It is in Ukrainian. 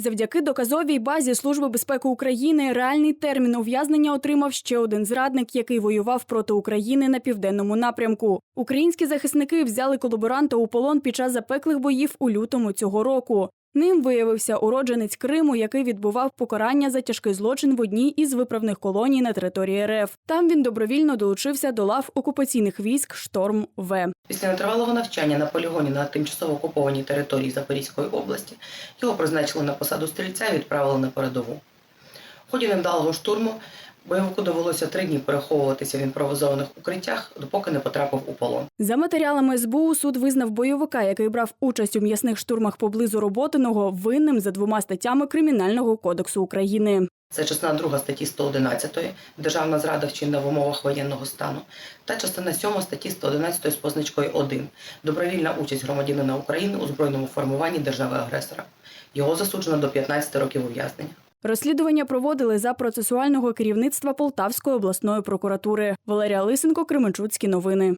Завдяки доказовій базі Служби безпеки України реальний термін ув'язнення отримав ще один зрадник, який воював проти України на південному напрямку. Українські захисники взяли колаборанта у полон під час запеклих боїв у лютому цього року. Ним виявився уродженець Криму, який відбував покарання за тяжкий злочин в одній із виправних колоній на території РФ. Там він добровільно долучився до лав окупаційних військ Шторм В. Після нетривалого навчання на полігоні на тимчасово окупованій території Запорізької області його призначили на посаду стрільця і відправили на передову. В ході невдалого штурму бойовику довелося три дні переховуватися в імпровізованих укриттях, допоки не потрапив у полон. За матеріалами СБУ суд визнав бойовика, який брав участь у м'ясних штурмах поблизу Роботиного, винним за двома статтями Кримінального кодексу України. Це частина 2 статті 111 Державна зрада вчинена в умовах воєнного стану та частина 7 статті 111 з позначкою 1 Добровільна участь громадянина України у збройному формуванні держави-агресора. Його засуджено до 15 років ув'язнення. Розслідування проводили за процесуального керівництва Полтавської обласної прокуратури. Валерія Лисенко, Кременчуцькі новини.